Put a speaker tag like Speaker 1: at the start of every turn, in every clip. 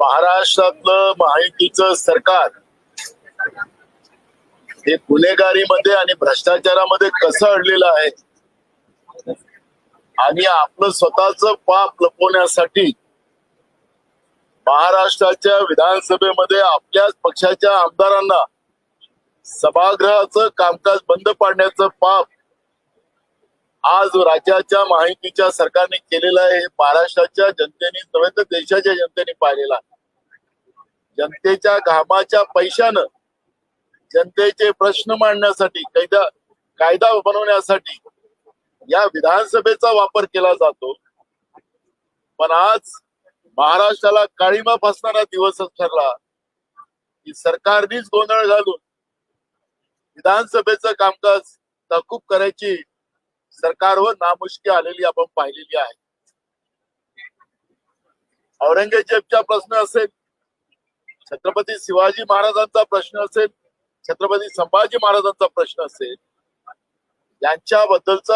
Speaker 1: महाराष्ट्रातलं माहितीचं सरकार हे गुन्हेगारीमध्ये आणि भ्रष्टाचारामध्ये कसं अडलेलं आहे? आणि आपलं स्वतःच पाप लपवण्यासाठी महाराष्ट्राच्या विधानसभेमध्ये आपल्याच पक्षाच्या आमदारांना सभागृहाचं कामकाज बंद पाडण्याचं पाप आज राज्याच्या माहितीच्या सरकारने केलेलं आहे हे महाराष्ट्राच्या जनतेने नव्हे तर देशाच्या जनतेने पाहिलेलं आहे. जनतेच्या घामाच्या पैशानं जनतेचे प्रश्न मांडण्यासाठी कायदा कायदा बनवण्यासाठी या विधानसभेचा वापर केला जातो. पण आज महाराष्ट्राला काळीमा फसणारा दिवसच ठरला. की सरकारनीच गोंधळ घालून विधानसभेचं कामकाज तहकूब करायची सरकारवर नामुष्की आलेली आपण पाहिलेली आहे. औरंगजेबचा प्रश्न असेल छत्रपती शिवाजी महाराजांचा प्रश्न असेल छत्रपती संभाजी महाराजांचा प्रश्न असेल यांच्याबद्दलच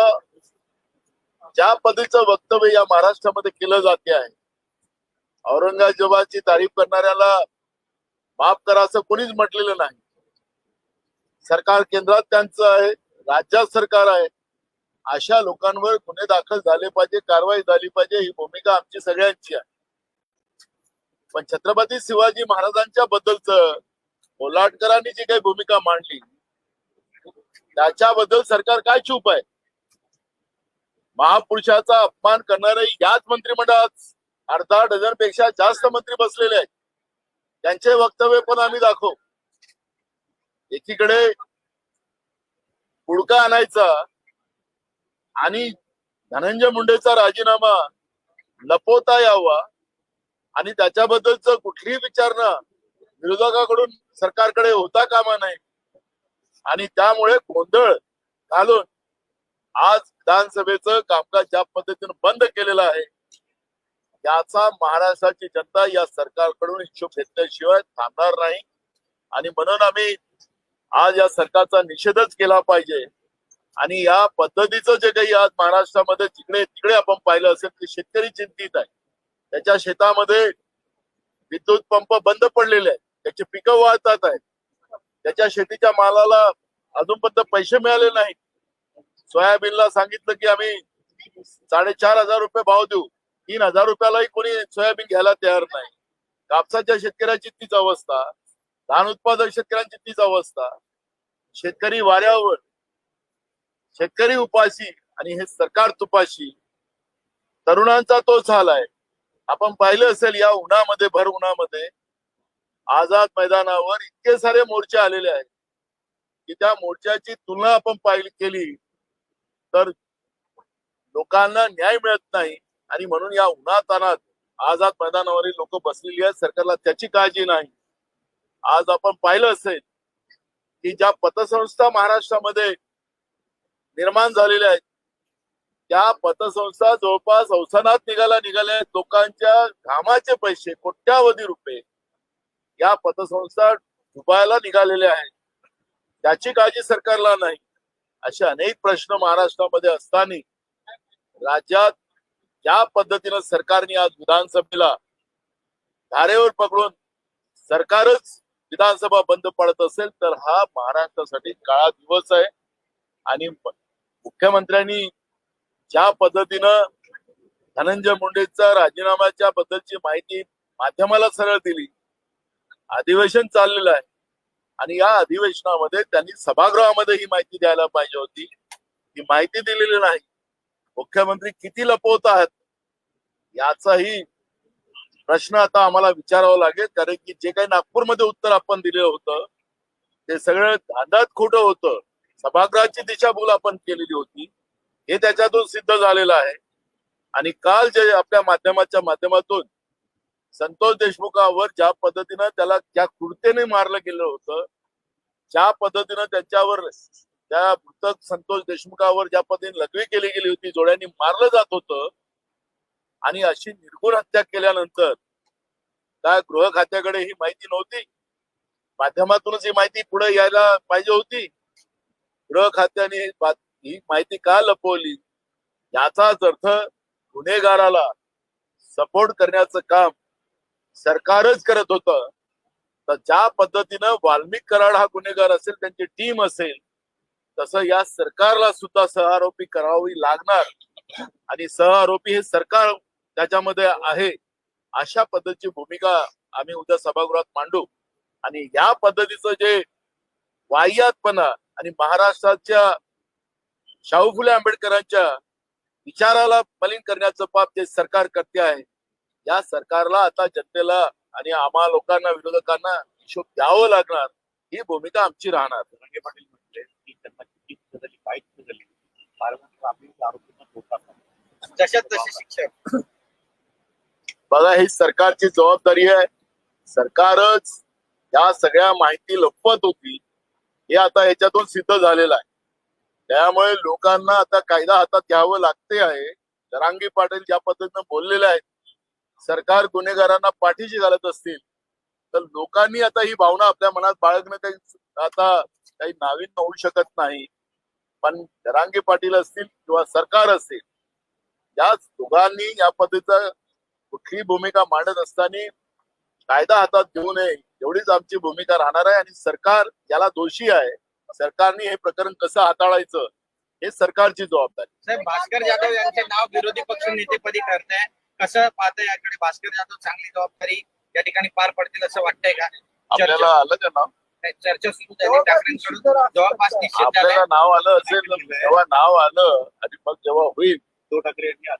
Speaker 1: ज्या पद्धतीचं वक्तव्य या महाराष्ट्रामध्ये केलं जाते आहे औरंगजेबाची तारीफ करणाऱ्याला माफ करा असं कोणीच म्हटलेलं नाही. सरकार केंद्रात त्यांचं आहे राज्यात सरकार आहे. अशा लोकांवर गुन्हे दाखल झाले पाहिजे कारवाई झाली पाहिजे ही भूमिका आमची सगळ्यांची आहे. पण छत्रपती शिवाजी महाराजांच्या बद्दलच कोल्हाटकरांनी जी काही भूमिका मांडली त्याच्याबद्दल सरकार काय चूप आहे? महापुरुषाचा अपमान करणारे याच मंत्रिमंडळात अर्धा डझनपेक्षा जास्त मंत्री बसलेले आहेत. त्यांचे वक्तव्य पण आम्ही दाखवू. एकीकडे पुडका आणायचा आणि धनंजय मुंडेचा राजीनामा लपवता यावा आणि त्याच्याबद्दलच कुठलीही विचारणा विरोधकाकडून सरकारकडे होता कामा नाही आणि त्यामुळे गोंधळ घालून आज विधानसभेचं कामकाज ज्या पद्धतीनं बंद केलेलं आहे याचा महाराष्ट्राची जनता या सरकारकडून हिशोब घेतल्याशिवाय थांबणार नाही. आणि म्हणून आम्ही आज या सरकारचा निषेधच केला पाहिजे. आणि या पद्धतीचं जे काही आज महाराष्ट्रामध्ये जिकडे तिकडे आपण पाहिलं असेल की शेतकरी चिंतित आहे. त्याच्या शेतामध्ये विद्युत पंप बंद पडलेले आहेत. त्याची पिकं वाळतात आहेत. त्याच्या शेतीच्या मालाला अजूनपर्यंत पैसे मिळाले नाहीत. सोयाबीनला सांगितलं की आम्ही साडेचार हजार रुपये भाव देऊ. तीन हजार रुपयालाही कोणी सोयाबीन घ्यायला तयार नाही. कापसाच्या शेतकऱ्याची तीच अवस्था. धान उत्पादक शेतकऱ्यांची तीच अवस्था. शेतकरी वाऱ्यावर शेतकरी उपाशी आणि हे सरकार तुपाशी तरुणांचा तो झालाय. आहे आपण पाहिलं असेल या उन्हामध्ये भर उन्हामध्ये आझाद मैदानावर इतके सारे मोर्चे आलेले आहेत की त्या मोर्चाची तुलना आपण पाहिली केली तर लोकांना न्याय मिळत नाही. आणि म्हणून या उन्हातानात आझाद मैदानावरील लोक बसलेली आहेत. सरकारला त्याची काळजी नाही. आज आपण पाहिलं असेल की ज्या पतसंस्था महाराष्ट्रामध्ये निर्माण झालेल्या आहेत. त्या पतसंस्था जवळपास अवसानात निघाला निघाल्या आहेत. लोकांच्या घामाचे पैसे कोट्यावधी रुपये या पतसंस्था डुबायला निघालेल्या आहेत. त्याची काळजी सरकारला नाही. असे अनेक प्रश्न महाराष्ट्रामध्ये असताना राज्यात ज्या पद्धतीनं सरकारने आज विधानसभेला धारेवर पकडून सरकारच विधानसभा बंद पडत असेल तर हा महाराष्ट्रासाठी काळा दिवस आहे. आणि मुख्यमंत्र्यांनी ज्या पद्धतीनं धनंजय मुंडेचा राजीनाम्याच्या बद्दलची माहिती माध्यमाला सरळ दिली. अधिवेशन चाललेलं आहे. आणि या अधिवेशनामध्ये त्यांनी सभागृहामध्ये ही माहिती द्यायला पाहिजे होती. ही माहिती दिलेली नाही. मुख्यमंत्री किती लपवत आहेत? याचाही प्रश्न आता आम्हाला विचारावा लागेल. कारण की जे काही नागपूरमध्ये उत्तर आपण दिलेलं होतं ते सगळं धांदात खोटं होतं. सभागृहाची दिशाभूल आपण केलेली होती हे त्याच्यातून सिद्ध झालेलं आहे. आणि काल जे आपल्या माध्यमाच्या माध्यमातून संतोष देशमुखावर ज्या पद्धतीनं त्याला ज्या कृतेने मारलं गेलं होतं ज्या पद्धतीनं त्याच्यावर त्या मृतक संतोष देशमुखावर ज्या पद्धतीने लघवी केली गेली होती जोड्यांनी मारलं जात होतं आणि अशी निर्गुण हत्या केल्यानंतर त्या गृह खात्याकडे ही माहिती नव्हती? माध्यमातूनच ही माहिती पुढे यायला पाहिजे होती? गृह खात्याने ही माहिती का लपवली? याचाच अर्थ गुन्हेगाराला सपोर्ट करण्याचं काम सरकारच करत होतं. तर ज्या पद्धतीनं वाल्मिक कराड हा गुन्हेगार असेल त्यांची टीम असेल तसं या सरकारला सुद्धा सहआरोपी करावी लागणार. आणि सहआरोपी हे सरकार त्याच्यामध्ये आहे. अशा पद्धतीची भूमिका आम्ही उद्या सभागृहात मांडू. आणि या पद्धतीचं जे वाह्यातपणा आणि महाराष्ट्राच्या शाहू फुले आंबेडकरांच्या विचाराला मलिन करण्याचं पाप जे सरकार करते आहे. या सरकारला आता जनतेला आणि आम्हा लोकांना विरोधकांना हिशोब द्यावं लागणार. ही भूमिका आमची राहणार.
Speaker 2: रंगे पाटील म्हटले की त्यांना किती झाली काय झाली?
Speaker 3: शिक्षक
Speaker 1: बघा ही सरकारची जबाबदारी आहे. सरकारच या सगळ्या माहिती लपवत होती. हे आता याच्यातून सिद्ध झालेलं आहे. त्यामुळे लोकांना आता कायदा हातात घ्यावं लागते आहे. रांगी पाटील ज्या पद्धतीनं बोललेले आहेत सरकार गुन्हेगारांना पाठीशी घालत असतील तर लोकांनी आता ही भावना आपल्या मनात बाळगणं काही आता काही नावीन होऊ शकत नाही. पण जरांगी पाटील असतील किंवा सरकार असेल याच दोघांनी या पद्धतीचा कुठली भूमिका मांडत असताना कायदा हातात घेऊ नये एवढीच आमची भूमिका राहणार आहे आणि सरकार याला दोषी आहे. सरकारने हे प्रकरण कसं हाताळायचं हे सरकारची जबाबदारी
Speaker 3: भास्कर जाधव यांचे नाव विरोधी पक्ष नेतेपदी करताय कसं पाहताय याकडे भास्कर जाधव चांगली जबाबदारी या ठिकाणी पार पडतील असं वाटतंय का?
Speaker 1: आपल्याला आलं का नाव?
Speaker 3: चर्चा सुरू झाली. ठाकरेंकडून जवळपास निश्चित
Speaker 1: आपल्याला नाव आलं असेल जेव्हा नाव आलं आणि मग जेव्हा होईल
Speaker 2: उद्धव ठाकरे यांनी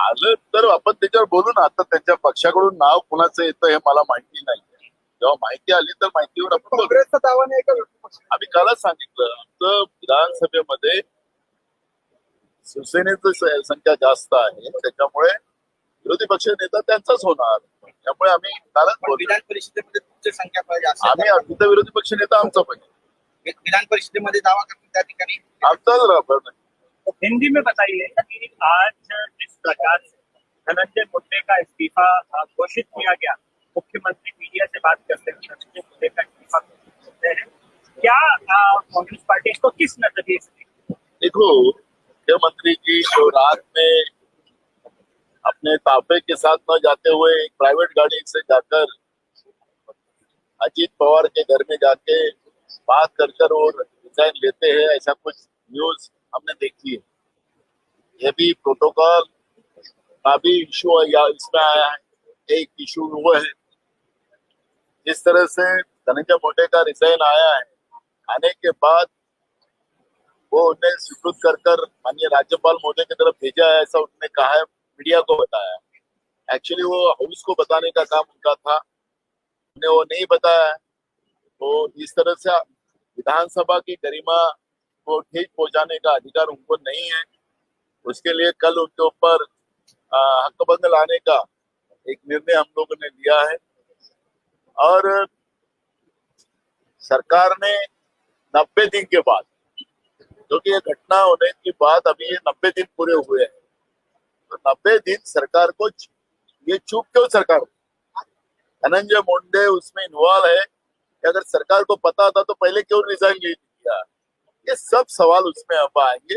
Speaker 1: आलं तर आपण त्याच्यावर बोलू ना. आता त्यांच्या पक्षाकडून नाव कुणाचं येतं हे मला माहिती नाही जेव्हा माहिती आली तर माहितीवर आपण बोलू.
Speaker 3: काँग्रेसचा दावा नाही का?
Speaker 1: आम्ही कालच सांगितलं आमचं विधानसभेमध्ये शिवसेनेचं संख्या जास्त आहे. त्याच्यामुळे विरोधी पक्ष नेता त्यांचाच होणार. त्यामुळे आम्ही कालच
Speaker 3: विधान परिषदेमध्ये तुमची संख्या पाहिजे
Speaker 1: आम्ही आमचा विरोधी पक्ष नेता आमचा पाहिजे.
Speaker 3: विधान परिषदेमध्ये दावा करतो त्या ठिकाणी?
Speaker 1: आमचाच राहणार
Speaker 4: हिंदी में बताइए कि आज जिस प्रकार धनंजय मुंडे का इस्तीफा घोषित किया गया? मुख्यमंत्री मीडिया से बात करते हुए धनंजय मुंडे का इस्तीफा घोषित हैं। क्या कांग्रेस पार्टी इसको किस नज़रिए से
Speaker 1: देखो, मुख्यमंत्री जी, जो रात में अपने ताफे के साथ न जाते हुए एक प्राइवेट गाड़ी से जाकर अजीत पवार के घर में जाके बात कर कर और रिजाइन लेते हैं, ऐसा कुछ न्यूज़ हमने देखी है। ये भी प्रोटोकॉल का भी इशू या इसमें आया है, एक इशू वो है। जिस तरह से धनंजय मुंडे का रिजाइन आया है, आने के बाद वो उन्हें स्वीकृत कर कर माननीय राज्यपाल महोदय की तरफ़ भेजा है, ऐसा उन्होंने कहा है मीडिया को बताया एक्चुअली वो हाउस को बताने का काम उनका था। उन्हें वो नहीं बताया है। तो इस तरह से विधानसभा की गरिमा ठीक पहुँचाने का अधिकार उनको नहीं है। उसके लिए कल उनके ऊपर हकबंग लाने का एक निर्णय हम लोगों ने लिया है। और सरकार ने नब्बे दिन के बाद, क्योंकि ये घटना होने की बात अभी ये नब्बे दिन पूरे हुए हैं तो नब्बे दिन सरकार को ये चूक क्यों सरकार? धनंजय मुंडे उसमें इन्वॉल्व है कि अगर सरकार को पता था तो पहले क्यों रिजाइन नहीं दिया ये सब सवाल उसमें अब आएँगे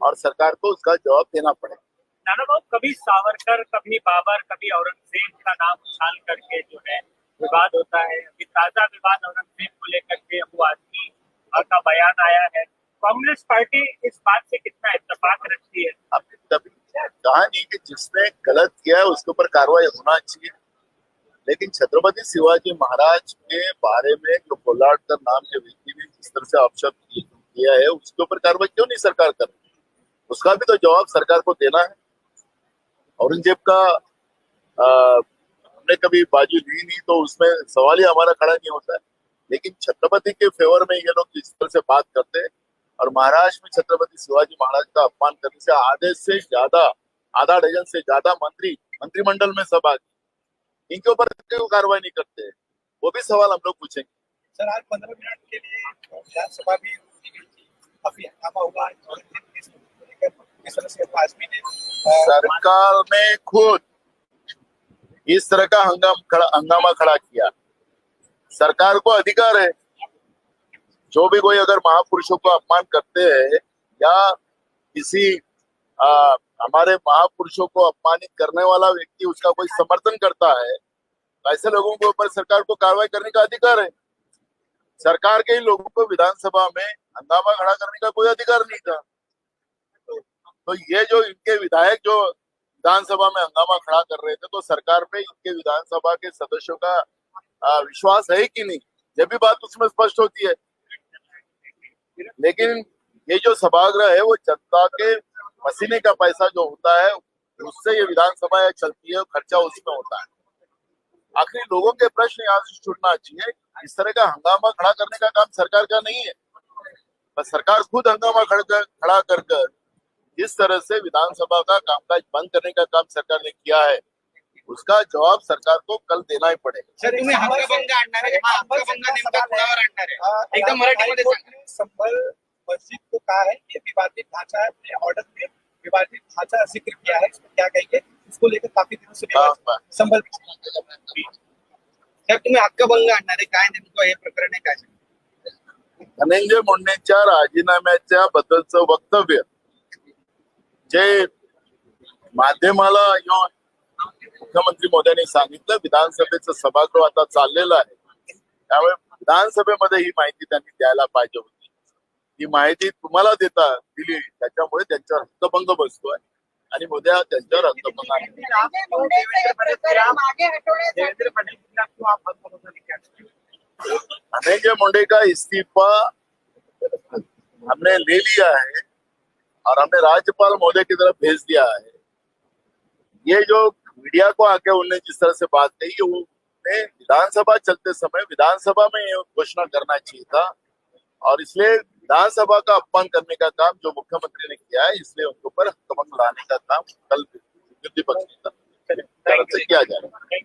Speaker 1: और सरकार को उसका जवाब देना पड़ेगा।
Speaker 4: नाना बाबू कभी सावरकर कभी बाबर कभी औरंगज़ेब का नाम उछाल करके जो है विवाद होता है अभी ताज़ा विवाद औरंगज़ेब को लेकर के अबू आदमी का बयान आया है। कांग्रेस पार्टी इस बात से कितना इतफाक रखती है?
Speaker 1: हमने कभी कहा नहीं कि जिसने गलत किया है उसके ऊपर कार्रवाई होना चाहिए। लेकिन छत्रपति शिवाजी महाराज के बारे में जो कोल्हाटकर नाम के व्यक्ति ने जिस तरह से अपशब्द किया है उसके ऊपर कार्रवाई क्यों नहीं सरकार कर रही? उसका भी तो जवाब सरकार को देना है। औरंगज़ेब का आ, हमने कभी बाजू ली नहीं तो उसमें सवाल ही हमारा खड़ा नहीं होता है। लेकिन छत्रपति के फेवर में ये लोग जिस तरह से बात करते हैं और महाराष्ट्र में छत्रपति शिवाजी महाराज का अपमान करने से आधे से ज़्यादा आधा डजन से ज़्यादा मंत्री मंत्रिमंडल में सभा की इनके ऊपर क्यों कार्रवाई नहीं करते। वो भी सवाल हम लोग पूछेंगे।
Speaker 3: सर आज पंद्रह मिनट के लिए विधानसभा भी काफ़ी हंगामा हुआ
Speaker 1: सरकार ने खुद इस तरह का हंगाम खड़ा हंगामा खड़ा किया। सरकार को अधिकार है। जो भी कोई अगर महापुरुषों को अपमान करते हैं या किसी आ, हमारे महापुरुषों को अपमानित करने वाला व्यक्ति उसका कोई समर्थन करता है तो ऐसे लोगों के ऊपर सरकार को कार्रवाई करने का अधिकार है। सरकार के ही लोगों को विधानसभा में हंगामा खड़ा करने का कोई अधिकार नहीं था। तो ये जो इनके विधायक जो विधानसभा में हंगामा खड़ा कर रहे थे तो सरकार पे इनके विधानसभा के सदस्यों का विश्वास है कि नहीं, ये भी बात उसमें स्पष्ट होती है। लेकिन ये जो सभागृह है, वो जनता के पसीने का पैसा जो होता है, उससे ये विधानसभा चलती है खर्चा उसमें होता है। आखिर लोगों के प्रश्न यहाँ से छूटना चाहिए इस तरह का हंगामा खड़ा करने का काम सरकार का नहीं है। बस सरकार खुद हंगामा खड़ा कर खड़ा कर कर जिस तरह से विधानसभा का कामकाज बंद करने का काम सरकार ने किया है। उसका जवाब सरकार को कल देना ही पड़ेगा।
Speaker 3: सर
Speaker 5: तुम्ही हक्कभंग आणणार आहे हा। नेमका कुणावर आणणार आहे एकदम मराठीमध्ये
Speaker 3: हाईकोर्ट
Speaker 5: सांगा.
Speaker 3: ने संभल मस्जिद को कहा है कि विवादित ढांचा है ऑर्डर में विवादित ढांचा ज़िक्र किया है इसमें क्या कहेंगे? इसको लेकर काफी दिनों से संभल
Speaker 5: साहेब तुम्ही हक्कभंग आणणार आहे. काय नेमकं हे प्रकरण आहे काय
Speaker 1: धनंजय मुंडेंच्या राजीनाम्याच्या बद्दलचं वक्तव्य. जे माध्यमाला येऊन मुख्यमंत्री मोदयांनी सांगितलं विधानसभेचं सभागृह आता चाललेलं आहे. त्यामुळे विधानसभेमध्ये ही माहिती त्यांनी द्यायला पाहिजे होती. ही माहिती तुम्हाला देता दिली त्याच्यामुळे त्यांच्यावर हक्कभंग बसतोय. आणि उद्या त्यांच्यावर मुंडे का इस्तीफा हमने ले लिया है और हमने राज्यपाल महोदय की तरफ़ भेज दिया है? ये जो मीडिया को आके उन्होंने जिस तरह से बात कही वो उन्हें विधानसभा चलते समय विधानसभा में ये घोषणा करना चाहिए था। और इसलिए विधानसभा का अपमान करने का काम जो मुख्यमंत्री ने किया है इसलिए उनके ऊपर कमक लाने का काम कल विपक्ष नेता से किया जा रहा है।